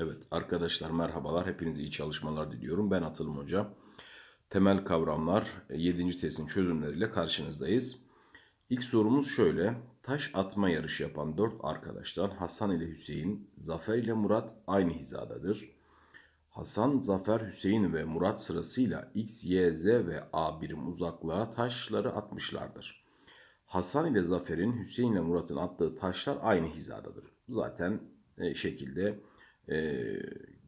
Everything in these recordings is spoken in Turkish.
Evet arkadaşlar merhabalar. Hepinize iyi çalışmalar diliyorum. Ben Atılım Hoca. Temel kavramlar 7. testin çözümleriyle karşınızdayız. İlk sorumuz şöyle. Taş atma yarışı yapan 4 arkadaştan Hasan ile Hüseyin, Zafer ile Murat aynı hizadadır. Hasan, Zafer, Hüseyin ve Murat sırasıyla X, Y, Z ve A birim uzaklığa taşları atmışlardır. Hasan ile Zafer'in Hüseyin ile Murat'ın attığı taşlar aynı hizadadır. Zaten e, şekilde e,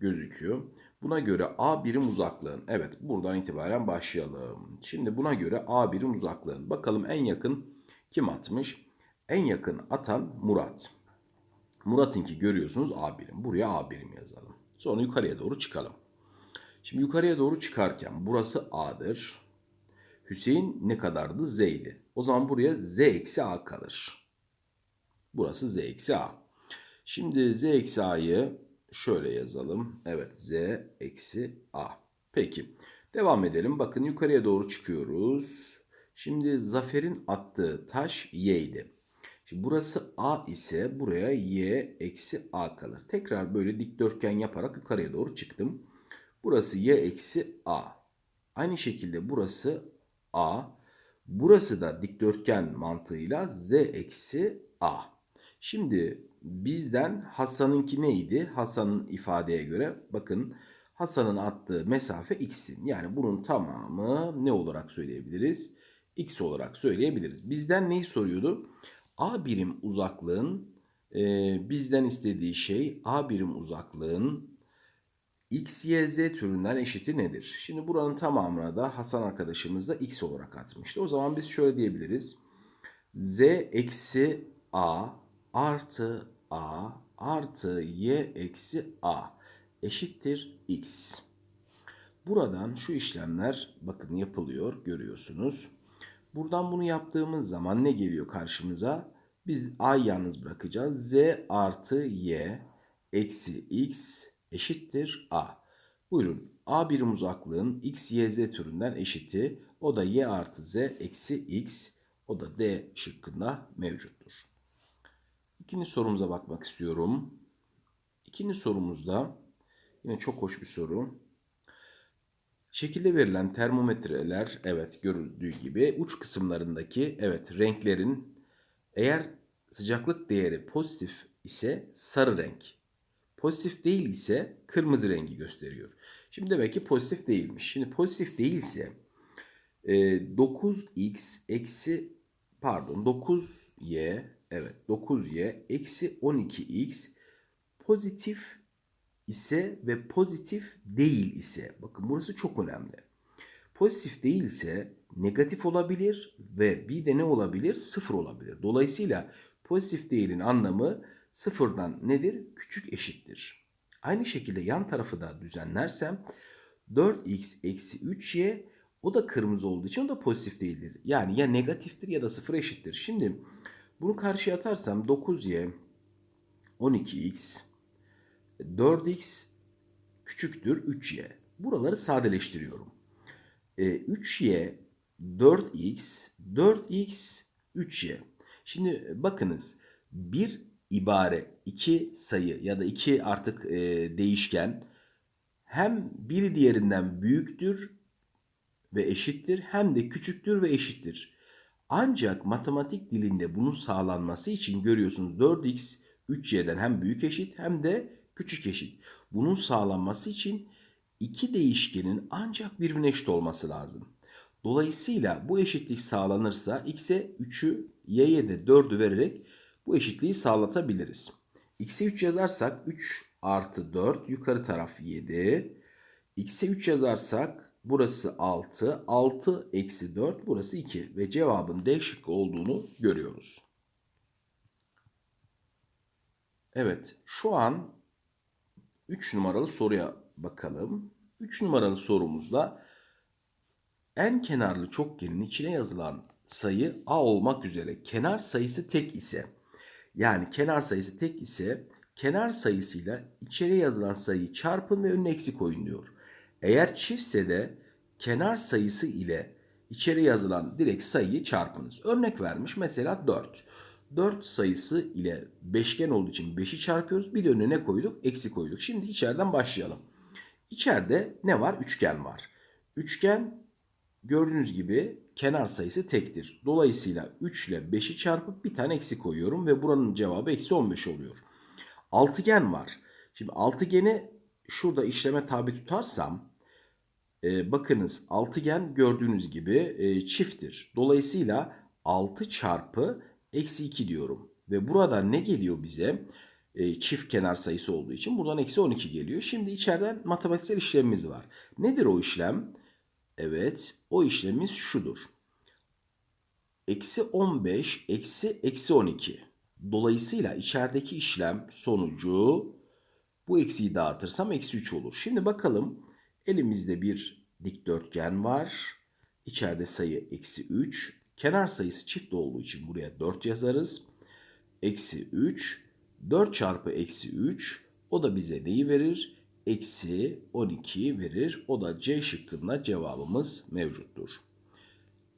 gözüküyor. Buna göre A birim uzaklığın. Evet buradan itibaren başlayalım. Şimdi buna göre A birim uzaklığın. Bakalım en yakın kim atmış? En yakın atan Murat. Murat'ınki görüyorsunuz A birim. Buraya A birim yazalım. Sonra yukarıya doğru çıkalım. Şimdi yukarıya doğru çıkarken burası A'dır. Hüseyin ne kadardı? Z'ydi. O zaman buraya Z eksi A kalır. Burası Z eksi A. Şimdi Z eksi A'yı şöyle yazalım. Evet Z eksi A. Peki. Devam edelim. Bakın yukarıya doğru çıkıyoruz. Şimdi Zafer'in attığı taş Y'ydi. Şimdi burası A ise buraya Y eksi A kalır. Tekrar böyle dikdörtgen yaparak yukarıya doğru çıktım. Burası Y eksi A. Aynı şekilde burası A. Burası da dikdörtgen mantığıyla Z eksi A. Şimdi bizden Hasan'ınki neydi? Hasan'ın ifadeye göre bakın Hasan'ın attığı mesafe x'in. Yani bunun tamamı ne olarak söyleyebiliriz? x olarak söyleyebiliriz. Bizden neyi soruyordu? A birim uzaklığın e, bizden istediği şey A birim uzaklığın x, y, z türünden eşiti nedir? Şimdi buranın tamamına da Hasan arkadaşımız da x olarak atmıştı. O zaman biz şöyle diyebiliriz. z eksi a artı a artı y eksi a eşittir x. Buradan şu işlemler bakın yapılıyor görüyorsunuz. Buradan bunu yaptığımız zaman ne geliyor karşımıza? Biz a yalnız bırakacağız. z artı y eksi x eşittir a. Buyurun a birim uzaklığın x, y, z türünden eşiti. O da y artı z eksi x. O da D şıkkında mevcuttur. İkinci sorumuza bakmak istiyorum. İkinci sorumuzda yine çok hoş bir soru. Şekilde verilen termometreler evet görüldüğü gibi uç kısımlarındaki evet renklerin eğer sıcaklık değeri pozitif ise sarı renk, pozitif değil ise kırmızı rengi gösteriyor. Şimdi demek ki pozitif değilmiş. Şimdi pozitif değilse 9x eksi pardon 9y evet 9y eksi 12x pozitif ise ve pozitif değil ise bakın burası çok önemli. Pozitif değilse negatif olabilir ve bir de ne olabilir? Sıfır olabilir. Dolayısıyla pozitif değilin anlamı sıfırdan nedir? Küçük eşittir. Aynı şekilde yan tarafı da düzenlersem 4x eksi 3y o da kırmızı olduğu için o da pozitif değildir. Yani ya negatiftir ya da sıfır eşittir. Şimdi bunu karşıya atarsam 9y 12x 4x küçüktür 3y. Buraları sadeleştiriyorum. E, 3y 4x 4x 3y. Şimdi bakınız bir ibare iki sayı ya da iki artık e, değişken hem biri diğerinden büyüktür ve eşittir hem de küçüktür ve eşittir. Ancak matematik dilinde bunun sağlanması için görüyorsunuz 4x 3y'den hem büyük eşit hem de küçük eşit. Bunun sağlanması için iki değişkenin ancak birbirine eşit olması lazım. Dolayısıyla bu eşitlik sağlanırsa x'e 3'ü y'ye de 4'ü vererek bu eşitliği sağlatabiliriz. x'e 3 yazarsak 3 artı 4 yukarı taraf 7. x'e 3 yazarsak burası 6. 6 eksi 4 burası 2 ve cevabın D şıkkı olduğunu görüyoruz. Evet şu an 3 numaralı soruya bakalım. 3 numaralı sorumuzda en kenarlı çokgenin içine yazılan sayı A olmak üzere kenar sayısı tek ise yani kenar sayısı tek ise kenar sayısıyla içeri yazılan sayıyı çarpın ve önüne eksi koyun diyor. Eğer çiftse de kenar sayısı ile içeri yazılan direkt sayıyı çarpınız. Örnek vermiş mesela 4. 4 sayısı ile beşgen olduğu için 5'i çarpıyoruz. Bir de önüne ne koyduk? Eksi koyduk. Şimdi içeriden başlayalım. İçeride ne var? Üçgen var. Üçgen gördüğünüz gibi kenar sayısı tektir. Dolayısıyla 3 ile 5'i çarpıp bir tane eksi koyuyorum ve buranın cevabı eksi 15 oluyor. Altıgen var. Şimdi altıgeni şurada işleme tabi tutarsam e, bakınız altıgen gördüğünüz gibi e, çifttir. Dolayısıyla 6 çarpı eksi 2 diyorum. Ve burada ne geliyor bize? E, çift kenar sayısı olduğu için buradan eksi 12 geliyor. Şimdi içeriden matematiksel işlemimiz var. Nedir o işlem? Evet o işlemimiz şudur. Eksi 15 eksi eksi 12. Dolayısıyla içerideki işlem sonucu bu eksiyi dağıtırsam eksi 3 olur. Şimdi bakalım elimizde bir dikdörtgen var. İçeride sayı eksi 3. Kenar sayısı çift olduğu için buraya 4 yazarız. Eksi 3. 4 çarpı eksi 3 o da bize neyi verir? Eksi 12 verir. O da C şıkkında cevabımız mevcuttur.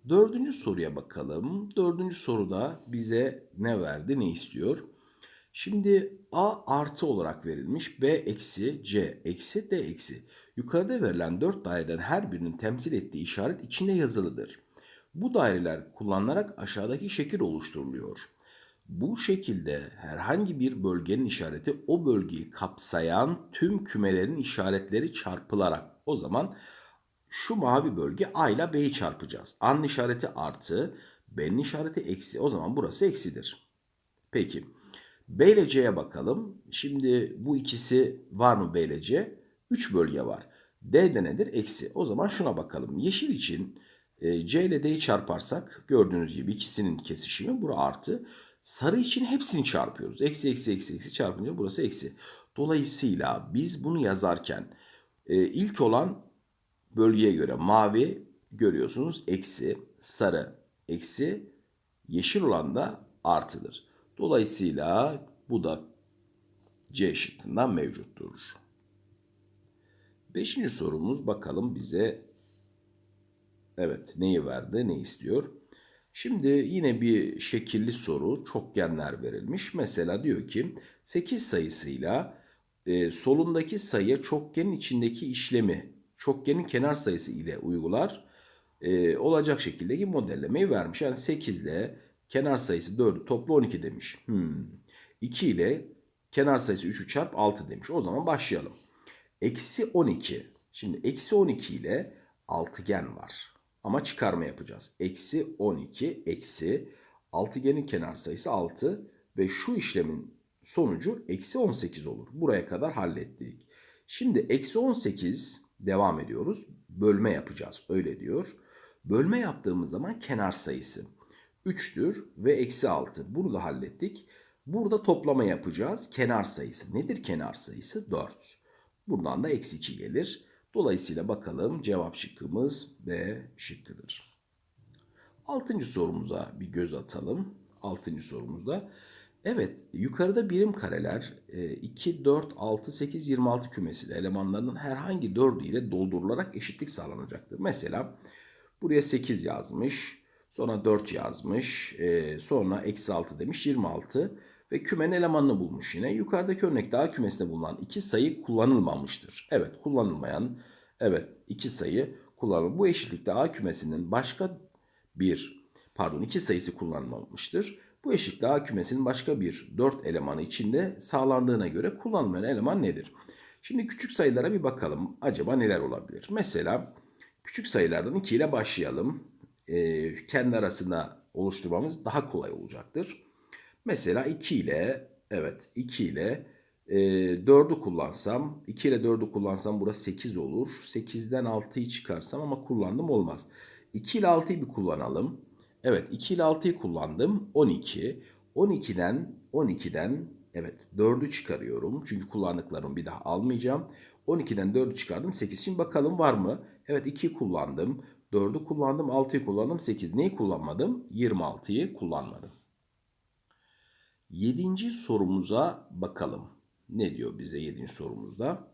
Dördüncü soruya bakalım. Dördüncü soruda bize ne verdi, ne istiyor? Şimdi A artı olarak verilmiş. B eksi, C eksi, D eksi. Yukarıda verilen dört daireden her birinin temsil ettiği işaret içinde yazılıdır. Bu daireler kullanılarak aşağıdaki şekil oluşturuluyor. Bu şekilde herhangi bir bölgenin işareti o bölgeyi kapsayan tüm kümelerin işaretleri çarpılarak o zaman şu mavi bölge A ile B'yi çarpacağız. A'nın işareti artı, B'nin işareti eksi. O zaman burası eksidir. Peki. B ile C'ye bakalım. Şimdi bu ikisi var mı B ile C? 3 bölge var. D'de nedir? Eksi. O zaman şuna bakalım. Yeşil için e, C ile D'yi çarparsak gördüğünüz gibi ikisinin kesişimi bura artı. Sarı için hepsini çarpıyoruz. Eksi eksi eksi eksi çarpınca burası eksi. Dolayısıyla biz bunu yazarken e, ilk olan bölgeye göre mavi görüyorsunuz eksi, sarı eksi, yeşil olan da artıdır. Dolayısıyla bu da C şıkkından mevcuttur. Beşinci sorumuz bakalım bize evet neyi verdi, ne istiyor? Şimdi yine bir şekilli soru, çokgenler verilmiş. Mesela diyor ki 8 sayısıyla e, solundaki sayıya çokgenin içindeki işlemi çokgenin kenar sayısı ile uygular e, olacak şekildeki modellemeyi vermiş. Yani 8 ile kenar sayısı 4'ü toplu 12 demiş. Hmm. 2 ile kenar sayısı 3'ü çarp 6 demiş. O zaman başlayalım. Eksi 12. Şimdi eksi 12 ile altıgen var. Ama çıkarma yapacağız. Eksi 12 eksi altıgenin kenar sayısı 6 ve şu işlemin sonucu eksi 18 olur. Buraya kadar hallettik. Şimdi eksi 18 devam ediyoruz. Bölme yapacağız öyle diyor. Bölme yaptığımız zaman kenar sayısı 3'tür ve eksi 6. Bunu da hallettik. Burada toplama yapacağız. Kenar sayısı nedir kenar sayısı? 4. Buradan da eksi 2 gelir. Dolayısıyla bakalım cevap şıkkımız B şıkkıdır. Altıncı sorumuza bir göz atalım. Altıncı sorumuzda. Evet yukarıda birim kareler 2, 4, 6, 8, 26 kümesi elemanlarının herhangi 4'ü ile doldurularak eşitlik sağlanacaktır. Mesela buraya 8 yazmış. Sonra 4 yazmış. E, sonra eksi 6 demiş 26 ve kümenin elemanını bulmuş yine. Yukarıdaki örnekte A kümesinde bulunan iki sayı kullanılmamıştır. Evet kullanılmayan evet iki sayı kullanılır. Bu eşitlikte A kümesinin başka bir pardon iki sayısı kullanılmamıştır. Bu eşitlikte A kümesinin başka bir 4 elemanı içinde sağlandığına göre kullanılmayan eleman nedir? Şimdi küçük sayılara bir bakalım. Acaba neler olabilir? Mesela küçük sayılardan 2 ile başlayalım. Ee, kendi arasında oluşturmamız daha kolay olacaktır. Mesela 2 ile evet 2 ile e, 4'ü kullansam 2 ile 4'ü kullansam burası 8 olur. 8'den 6'yı çıkarsam ama kullandım olmaz. 2 ile 6'yı bir kullanalım. Evet 2 ile 6'yı kullandım. 12. 12'den 12'den evet 4'ü çıkarıyorum. Çünkü kullandıklarımı bir daha almayacağım. 12'den 4'ü çıkardım. 8 için bakalım var mı? Evet 2'yi kullandım. 4'ü kullandım. 6'yı kullandım. 8. Neyi kullanmadım? 26'yı kullanmadım. Yedinci sorumuza bakalım. Ne diyor bize yedinci sorumuzda?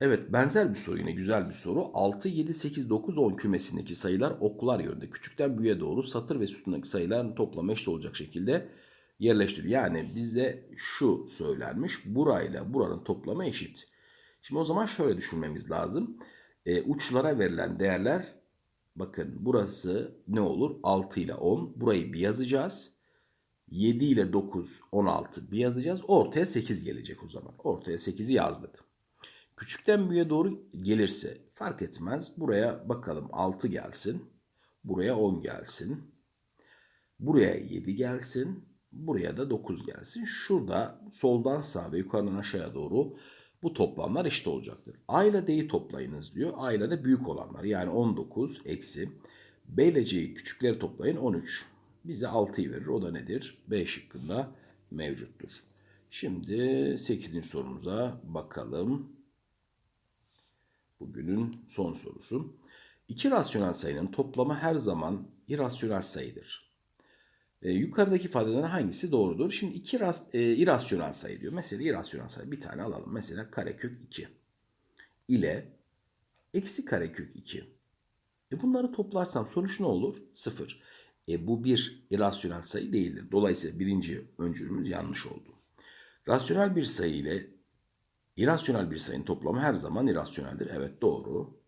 Evet benzer bir soru yine güzel bir soru. 6, 7, 8, 9, 10 kümesindeki sayılar oklar yönünde küçükten büyüğe doğru satır ve sütundaki sayıların toplamı eşit olacak şekilde yerleştir. Yani bize şu söylenmiş. Burayla buranın toplamı eşit. Şimdi o zaman şöyle düşünmemiz lazım. E, uçlara verilen değerler bakın burası ne olur? 6 ile 10. Burayı bir yazacağız. 7 ile 9, 16 bir yazacağız. Ortaya 8 gelecek o zaman. Ortaya 8'i yazdık. Küçükten büyüğe doğru gelirse fark etmez. Buraya bakalım 6 gelsin. Buraya 10 gelsin. Buraya 7 gelsin. Buraya da 9 gelsin. Şurada soldan sağa ve yukarıdan aşağıya doğru bu toplamlar eşit olacaktır. A ile D'yi toplayınız diyor. A ile de büyük olanlar yani 19 eksi. B ile C'yi küçükleri toplayın 13. Bize 6'yı verir. O da nedir? B şıkkında mevcuttur. Şimdi 8. sorumuza bakalım. Bugünün son sorusu. İki rasyonel sayının toplamı her zaman irrasyonel sayıdır. E, yukarıdaki ifadelerin hangisi doğrudur? Şimdi iki ras, e, irrasyonel sayı diyor. Mesela irrasyonel sayı bir tane alalım. Mesela karekök 2 ile eksi karekök 2. E bunları toplarsam sonuç ne olur? 0. E bu bir irrasyonel sayı değildir. Dolayısıyla birinci öncülümüz yanlış oldu. Rasyonel bir sayı ile irrasyonel bir sayının toplamı her zaman irrasyoneldir. Evet doğru.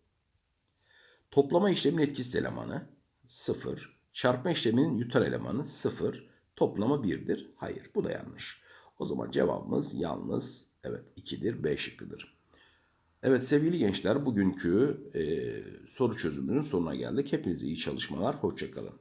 Toplama işleminin etkisiz elemanı 0. Çarpma işleminin yutar elemanı 0. Toplamı 1'dir. Hayır bu da yanlış. O zaman cevabımız yalnız evet 2'dir. B şıkkıdır. Evet sevgili gençler bugünkü e, soru çözümünün sonuna geldik. Hepinize iyi çalışmalar. Hoşçakalın.